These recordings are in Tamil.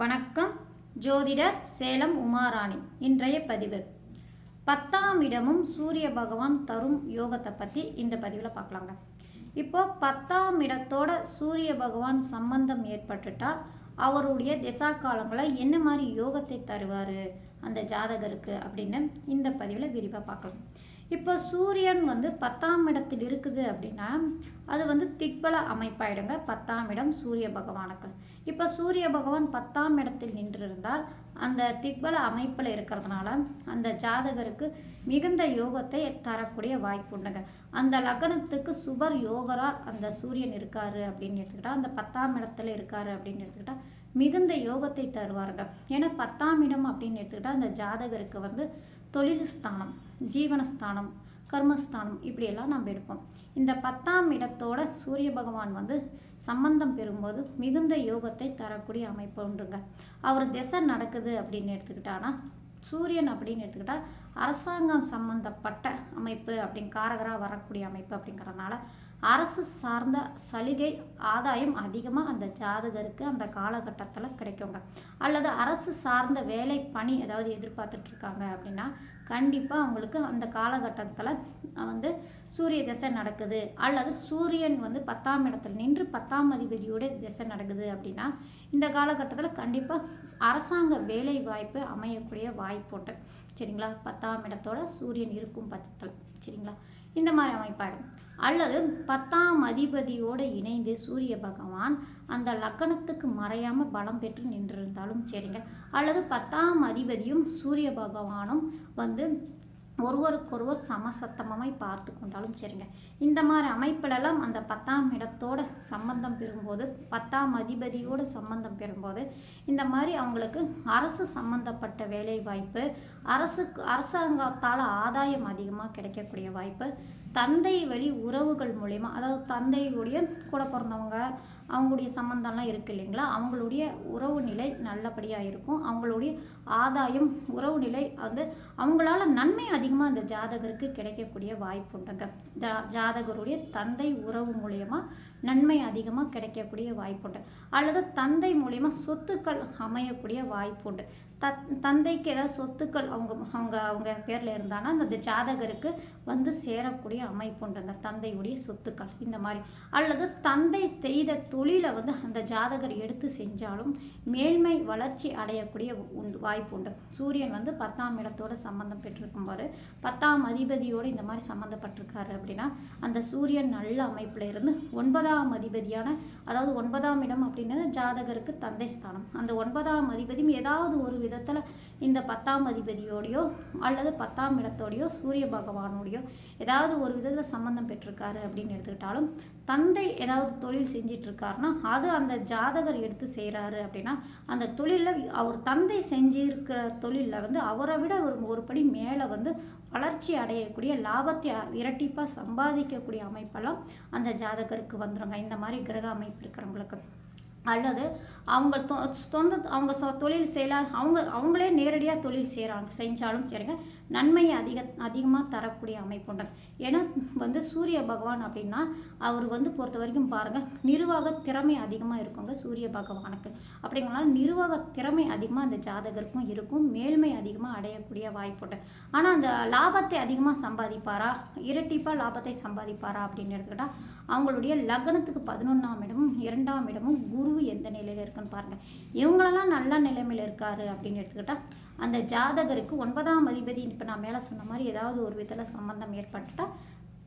வணக்கம். ஜோதிடர் சேலம் உமாராணி. இன்றைய பதிவு. பத்தாம் இடமும் சூரிய பகவான் தரும் யோகத்தை பற்றி இந்த பதிவில் பார்க்கலாங்க. இப்போ பத்தாம் இடத்தோட சூரிய பகவான் சம்பந்தம் ஏற்பட்டுட்டா அவருடைய திசா காலங்களில் என்ன மாதிரி யோகத்தை தருவார் அந்த ஜாதகருக்கு அப்படின்னு இந்த பதிவில் விரிவாக பார்க்கலாம். இப்போ சூரியன் வந்து பத்தாம் இடத்தில் இருக்குது அப்படின்னா அது வந்து திக்பல அமைப்பாயிடுங்க. பத்தாம் இடம் சூரிய பகவானுக்கு. இப்போ சூரிய பகவான் பத்தாம் இடத்தில் நின்றிருந்தால் அந்த திக்பல அமைப்பில் இருக்கிறதுனால அந்த ஜாதகருக்கு மிகுந்த யோகத்தை தரக்கூடிய வாய்ப்பு உண்டுங்க. அந்த லக்னத்துக்கு சுபர் யோகரா அந்த சூரியன் இருக்காரு அப்படின்னு எடுத்துக்கிட்டா அந்த பத்தாம் இடத்துல இருக்காரு அப்படின்னு எடுத்துக்கிட்டா மிகுந்த யோகத்தை தருவாருங்க. ஏன்னா பத்தாம் இடம் அப்படின்னு எடுத்துக்கிட்டா அந்த ஜாதகருக்கு வந்து தொழில் ஸ்தானம் ஜீவனஸ்தானம் கர்மஸ்தானம் இப்படியெல்லாம் நம்ம எடுப்போம். இந்த பத்தாம் இடத்தோட சூரிய பகவான் வந்து சம்பந்தம் பெறும்போது மிகுந்த யோகத்தை தரக்கூடிய அமைப்பு உண்டுங்க. அவர் திசை நடக்குது அப்படின்னு எடுத்துக்கிட்டானா சூரியன் அப்படின்னு எடுத்துக்கிட்டா அரசாங்கம் சம்பந்தப்பட்ட அமைப்பு அப்படிங்க காரகராக வரக்கூடிய அமைப்பு அப்படிங்கிறதுனால அரசு சார்ந்த சலுகை ஆதாயம் அதிகமாக அந்த ஜாதகருக்கு அந்த காலகட்டத்தில் கிடைக்குங்க. அல்லது அரசு சார்ந்த வேலை பணி ஏதாவது எதிர்பார்த்துட்ருக்காங்க அப்படின்னா கண்டிப்பாக அவங்களுக்கு அந்த காலகட்டத்தில் வந்து சூரிய திசை நடக்குது. அல்லது சூரியன் வந்து பத்தாம் இடத்துல நின்று பத்தாம் அதிபதியோட திசை நடக்குது அப்படின்னா இந்த காலகட்டத்தில் கண்டிப்பாக அரசாங்க வேலை வாய்ப்பு அமையக்கூடிய வாய்ப்புண்டு சரிங்களா? பத்தாம் இடத்தோட சூரியன் இருக்கும் பட்சத்தில். சரிங்களா? இந்த மாதிரி அமைப்பாயிடும் அல்லது பத்தாம் அதிபதியோடு இணைந்து சூரிய பகவான் அந்த லக்கணத்துக்கு மறையாமல் பலம் பெற்று நின்றிருந்தாலும் சரிங்க. அல்லது பத்தாம் அதிபதியும் சூரிய பகவானும் வந்து ஒருவருக்கொருவர் சமசத்தமாய் பார்த்து கொண்டாலும் சரிங்க. இந்த மாதிரி அமைப்பிலெல்லாம் அந்த பத்தாம் இடத்தோட சம்பந்தம் பெறும்போது பத்தாம் அதிபதியோட சம்பந்தம் பெறும்போது இந்த மாதிரி அவங்களுக்கு அரசு சம்பந்தப்பட்ட வேலை வாய்ப்பு அரசுக்கு அரசாங்கத்தால் ஆதாயம் அதிகமாக கிடைக்கக்கூடிய வாய்ப்பு தந்தை வழி உறவுகள் மூலயமா அதாவது தந்தையுடைய கூட பிறந்தவங்க அவங்களுடைய சம்மந்தம்லாம் இருக்குது இல்லைங்களா? அவங்களுடைய உறவு நிலை நல்லபடியாக இருக்கும். அவங்களுடைய ஆதாயம் உறவு நிலை வந்து அவங்களால நன்மை அதிகம் அதிகமாக அந்த ஜாதகருக்கு கிடைக்கக்கூடிய வாய்ப்பு உண்டுங்க. ஜா ஜாதகருடைய தந்தை உறவு மூலயமா நன்மை அதிகமாக கிடைக்கக்கூடிய வாய்ப்பு உண்டு. அல்லது தந்தை மூலயமா சொத்துக்கள் அமையக்கூடிய வாய்ப்பு உண்டு. த தந்தைக்கு ஏதாவது சொத்துக்கள் அவங்க அவங்க அவங்க பேரில் இருந்தாங்கன்னா அந்த ஜாதகருக்கு வந்து சேரக்கூடிய அமைப்புண்டு அந்த தந்தையுடைய சொத்துக்கள் இந்த மாதிரி. அல்லது தந்தை செய்த தொழிலை வந்து அந்த ஜாதகர் எடுத்து செஞ்சாலும் மேல்மை வளர்ச்சி அடையக்கூடிய உண்டு வாய்ப்பு உண்டு. சூரியன் வந்து பத்தாம் இடத்தோட சம்மந்தம் பெற்றிருக்கும் போது பத்தாம் அதிபதியோடு இந்த மாதிரி சம்மந்தப்பட்டிருக்காரு அப்படின்னா அந்த சூரியன் நல்ல அமைப்பில் இருந்து ஒன்பதாம் அதிபதியான அதாவது ஒன்பதாம் இடம் அப்படின்றது ஜாதகருக்கு தந்தை ஸ்தானம். அந்த ஒன்பதாம் அதிபதியும் ஏதாவது ஒரு விதத்தில் இந்த பத்தாம் அதிபதியோடையோ அல்லது பத்தாம் இடத்தோடையோ சூரிய பகவானோடையோ ஏதாவது ஒரு விதத்தில் சம்மந்தம் பெற்றிருக்காரு அப்படின்னு எடுத்துக்கிட்டாலும் தந்தை ஏதாவது தொழில் செஞ்சிட்ருக்காருன்னா அது அந்த ஜாதகர் எடுத்து செய்கிறாரு அப்படின்னா அந்த தொழிலில் அவர் தந்தை செஞ்சிருக்கிற தொழிலில் வந்து அவரை விட ஒரு ஒரு படி மேலே வந்து வளர்ச்சி அடையக்கூடிய லாபத்தை இரட்டிப்பாக சம்பாதிக்கக்கூடிய அமைப்பெல்லாம் அந்த ஜாதகருக்கு வந்துடுங்க இந்த மாதிரி கிரக அமைப்பு இருக்கிறவங்களுக்கு. அல்லது அவங்க தொ சொந்த அவங்க சொ தொழில் செய்யலாம் அவங்க அவங்களே நேரடியாக தொழில் செய்கிறாங்க செஞ்சாலும் சரிங்க. நன்மையை அதிக அதிகமாக தரக்கூடிய அமைப்புண்டு ஏன்னா வந்து சூரிய பகவான் அப்படின்னா அவர் வந்து பொறுத்த வரைக்கும் பாருங்கள் நிர்வாக திறமை அதிகமாக இருக்குங்க சூரிய பகவானுக்கு. அப்படிங்கனால நிர்வாக திறமை அதிகமாக அந்த ஜாதகருக்கும் இருக்கும் மேல்மை அதிகமாக அடையக்கூடிய வாய்ப்புண்டு ஆனால் அந்த லாபத்தை அதிகமாக சம்பாதிப்பாரா இரட்டிப்பாக லாபத்தை சம்பாதிப்பாரா அப்படின்னு எடுத்துக்கிட்டால் அவங்களுடைய லக்னத்துக்கு பதினொன்றாம் இடமும் இரண்டாம் இடமும் குரு எந்த நிலையில் இருக்குன்னு பாருங்கள் இவங்களெல்லாம் நல்ல நிலைமையில் இருக்காரு அப்படின்னு எடுத்துக்கிட்டால் அந்த ஜாதகருக்கு ஒன்பதாம் அதிபதி இப்போ நான் மேலே சொன்ன மாதிரி ஏதாவது ஒரு விதத்தில் சம்மந்தம் ஏற்பட்டுட்டால்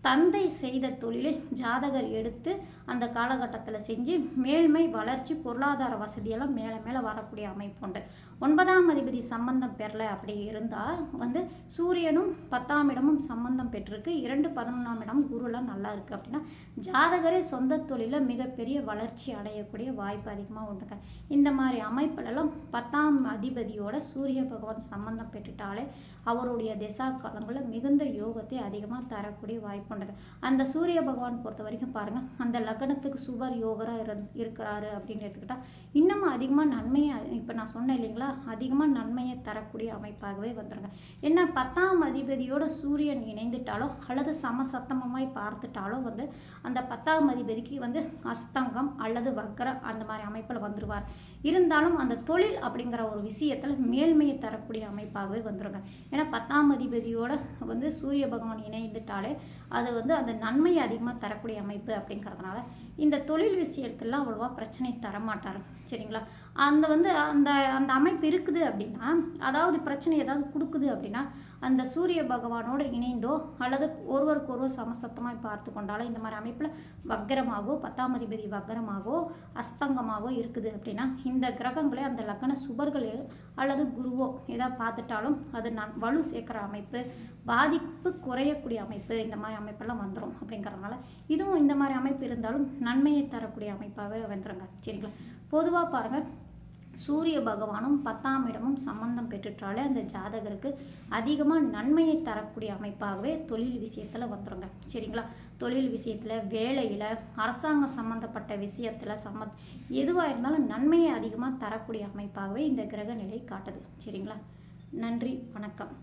தந்தை செய்த தொழிலை ஜாதகர் எடுத்து அந்த காலகட்டத்தில் செஞ்சு மேல்மை வளர்ச்சி பொருளாதார வசதியெல்லாம் மேலே மேலே வரக்கூடிய அமைப்பு உண்டு. ஒன்பதாம் அதிபதி சம்பந்தம் பெறல அப்படி இருந்தால் வந்து சூரியனும் பத்தாம் இடமும் சம்பந்தம் பெற்றிருக்கு. இரண்டு பதினொன்றாம் இடம் குருலாம் நல்லா இருக்குது அப்படின்னா ஜாதகரே சொந்த தொழிலில் மிகப்பெரிய வளர்ச்சி அடையக்கூடிய வாய்ப்பு அதிகமாக உண்டுங்க. இந்த மாதிரி அமைப்புலலாம் பத்தாம் அதிபதியோட சூரிய பகவான் சம்பந்தம் பெற்றுட்டாலே அவருடைய திசா காலங்களில் மிகுந்த யோகத்தை அதிகமாக தரக்கூடிய வாய்ப்பு கொண்டது. அந்த சூரிய பகவான் பொறுத்த வரைக்கும் பாருங்கள் அந்த லக்னத்துக்கு சுவர் யோகராக இரு இருக்கிறாரு அப்படின்னு எடுத்துக்கிட்டால் இன்னமும் அதிகமாக நன்மையை இப்போ நான் சொன்னேன் இல்லைங்களா அதிகமாக நன்மையை தரக்கூடிய அமைப்பாகவே வந்துருங்க. என்ன பத்தாம் அதிபதியோட சூரியன் இணைந்துட்டாலோ அல்லது சமசத்தமமாய் பார்த்துட்டாலோ வந்து அந்த பத்தாம் அதிபதிக்கு வந்து அஸ்தங்கம் அல்லது வக்கர அந்த மாதிரி அமைப்பில் வந்துடுவார் இருந்தாலும் அந்த தொழில் அப்படிங்கிற ஒரு விஷயத்தில் மேல்மையை தரக்கூடிய அமைப்பாகவே வந்துடுங்க ஏன்னா பத்தாம் அதிபதியோட வந்து சூரிய பகவான் இணைந்துட்டாலே அது வந்து அந்த நன்மையை அதிகமாக தரக்கூடிய அமைப்பு அப்படிங்கிறதுனால இந்த தொழில் விஷயத்துலாம் அவ்வளோவா பிரச்சனை தரமாட்டார். சரிங்களா? அந்த வந்து அந்த அந்த அமைப்பு இருக்குது அப்படின்னா அதாவது பிரச்சனை ஏதாவது கொடுக்குது அப்படின்னா அந்த சூரிய பகவானோடு இணைந்தோ அல்லது ஒருவருக்கு ஒருவர் சமசத்தமாக பார்த்து கொண்டாலோ இந்த மாதிரி அமைப்பில் வக்கரமாகவோ பத்தாம் அதிபதி வக்கரமாகவோ அஸ்தங்கமாகவோ இருக்குது அப்படின்னா இந்த கிரகங்களே அந்த லக்கண சுபர்கள் அல்லது குருவோ ஏதாவது பார்த்துட்டாலும் அது நான் வலு சேர்க்குற அமைப்பு பாதிப்பு குறையக்கூடிய அமைப்பு இந்த மாதிரி அமைப்பெல்லாம் வந்துடும் அப்படிங்கிறதுனால. இதுவும் இந்த மாதிரி அமைப்பு இருந்தாலும் நன்மையை தரக்கூடிய அமைப்பாகவே வந்துருங்க. சரிங்களா? பொதுவாக பாருங்கள் சூரிய பகவானும் பத்தாம் இடமும் சம்பந்தம் பெற்றுட்டாலே அந்த ஜாதகருக்கு அதிகமாக நன்மையை தரக்கூடிய அமைப்பாகவே தொழில் விஷயத்தில் வந்துடுங்க சரிங்களா? தொழில் விஷயத்தில் வேலையில் அரசாங்கம் சம்மந்தப்பட்ட விஷயத்தில் சம்ம எதுவாக இருந்தாலும் நன்மையை அதிகமாக தரக்கூடிய அமைப்பாகவே இந்த கிரக நிலை காட்டுது. சரிங்களா? நன்றி வணக்கம்.